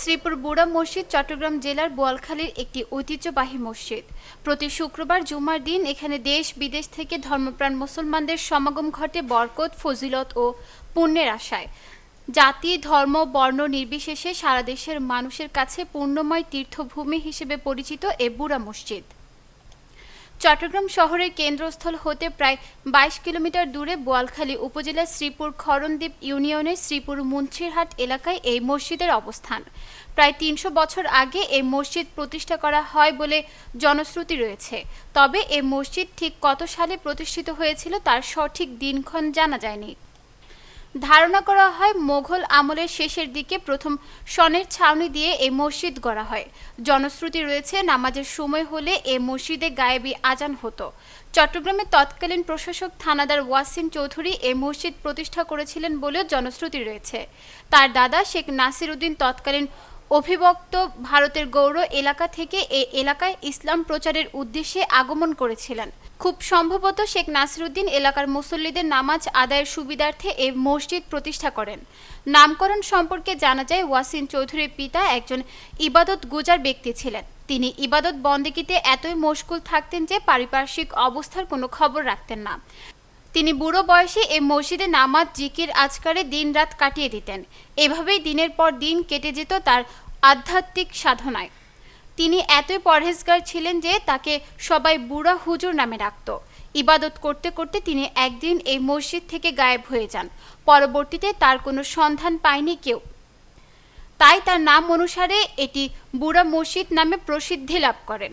শ্রীপুর বুড়া মসজিদ, চট্টগ্রাম জেলার বোয়ালখালীর একটি ঐতিহ্যবাহী মসজিদ। প্রতি শুক্রবার জুমার দিন এখানে দেশ বিদেশ থেকে ধর্মপ্রাণ মুসলমানদের সমাগম ঘটে বরকত, ফজিলত ও পুণ্যের আশায়। জাতি, ধর্ম, বর্ণ নির্বিশেষে সারা দেশের মানুষের কাছে পূর্ণময় তীর্থভূমি হিসেবে পরিচিত এ বুড়া মসজিদ। চট্টগ্রাম শহরের কেন্দ্রস্থল হতে প্রায় বাইশ কিলোমিটার দূরে বোয়ালখালী উপজেলার শ্রীপুর খরণদ্বীপ ইউনিয়নের শ্রীপুর মুন্সিরহাট এলাকায় এই মসজিদের অবস্থান। প্রায় তিনশো বছর আগে এই মসজিদ প্রতিষ্ঠা করা হয় বলে জনশ্রুতি রয়েছে। তবে এ মসজিদ ঠিক কত সালে প্রতিষ্ঠিত হয়েছিল তার সঠিক দিনক্ষণ জানা যায়নি। ধারণা করা হয় মোঘল আমলের শেষের দিকে প্রথম সনের ছাউনি দিয়ে এই মসজিদ গড়া হয়। জনশ্রুতি রয়েছে নামাজের সময় হলে এ মসজিদে গায়েবী আজান হতো। চট্টগ্রামের তৎকালীন প্রশাসক থানাদার ওয়াসিম চৌধুরী এ মসজিদ প্রতিষ্ঠা করেছিলেন বলেও জনশ্রুতি রয়েছে। তার দাদা শেখ নাসির উদ্দিন তৎকালীন অভিভক্ত ভারতের গৌর এলাকা থেকে এই এলাকায় ইসলাম প্রচারের উদ্দেশ্যে আগমন করেছিলেন। খুব সম্ভবত শেখ নাসিরুদ্দিন এলাকার মুসল্লিদের নামাজ আদায়ের সুবিধার্থে এ মসজিদ প্রতিষ্ঠা করেন। নামকরণ সম্পর্কে জানা যায় ওয়াসিন চৌধুরীর পিতা একজন ইবাদত গুজার ব্যক্তি ছিলেন। তিনি ইবাদত বন্দেগীতে এতই মশগুল থাকতেন যে পারিপার্শ্বিক অবস্থার কোনো খবর রাখতেন না। তিনি বুড়ো বয়সে এই মসজিদে নামাজ, জিকির, আজকারে দিন রাত কাটিয়ে দিতেন। এভাবেই দিনের পর দিন কেটে যেত তার আধ্যাত্মিক সাধনায়। তিনি এতই পরহেজগার ছিলেন যে তাকে সবাই বুড়া হুজুর নামে ডাকত। ইবাদত করতে করতে তিনি একদিন এই মসজিদ থেকে গায়েব হয়ে যান। পরবর্তীতে তার কোনো সন্ধান পায়নি কেউ। তাই তার নাম অনুসারে এটি বুড়া মসজিদ নামে প্রসিদ্ধি লাভ করেন।